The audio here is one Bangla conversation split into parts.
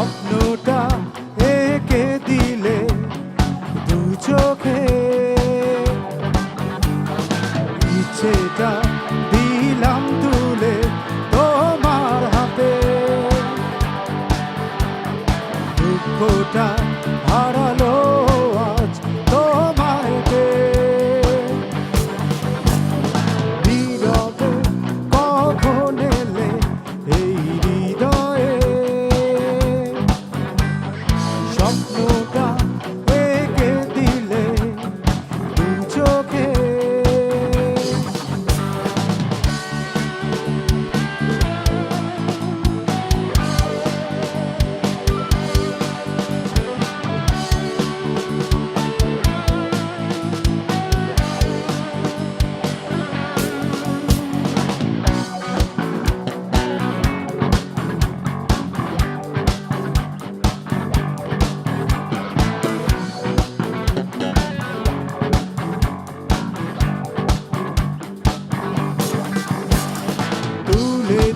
স্বপ্নটা একে দিলে দু চোখে। ইচ্ছেটা দিলাম তুলে তোমার হাতে। দুঃখটা হারাল স্বপ্নটা এঁকে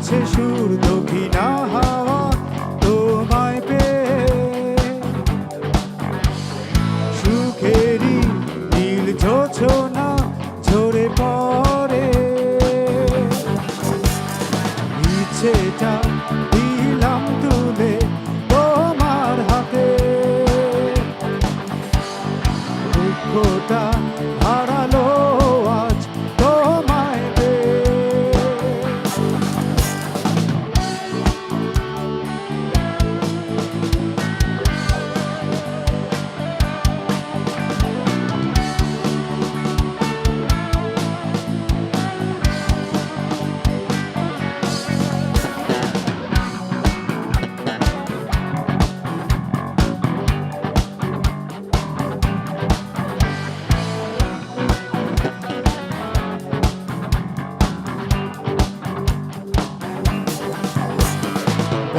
তুলেছে সুর দক্ষিণা হাওয়া তোমায় পে সুখেরি নীল ঝোছনা ঝরে পড়ে। ইচ্ছেটা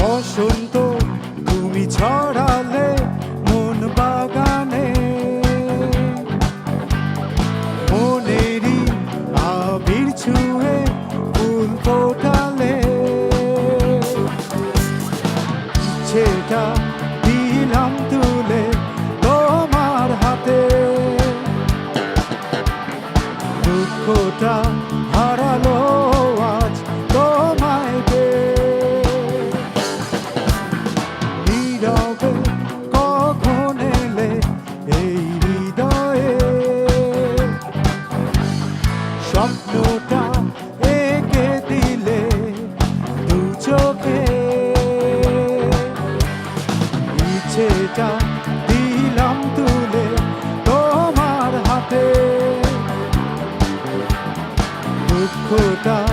বসন্ত, তুমি ছড়ালে মন বাগানে। মনেরই আবির ছুঁয়ে ফুল ফোটালে। সেটা দিলাম তুলে তোমার হাতে। দুঃখটা খোটা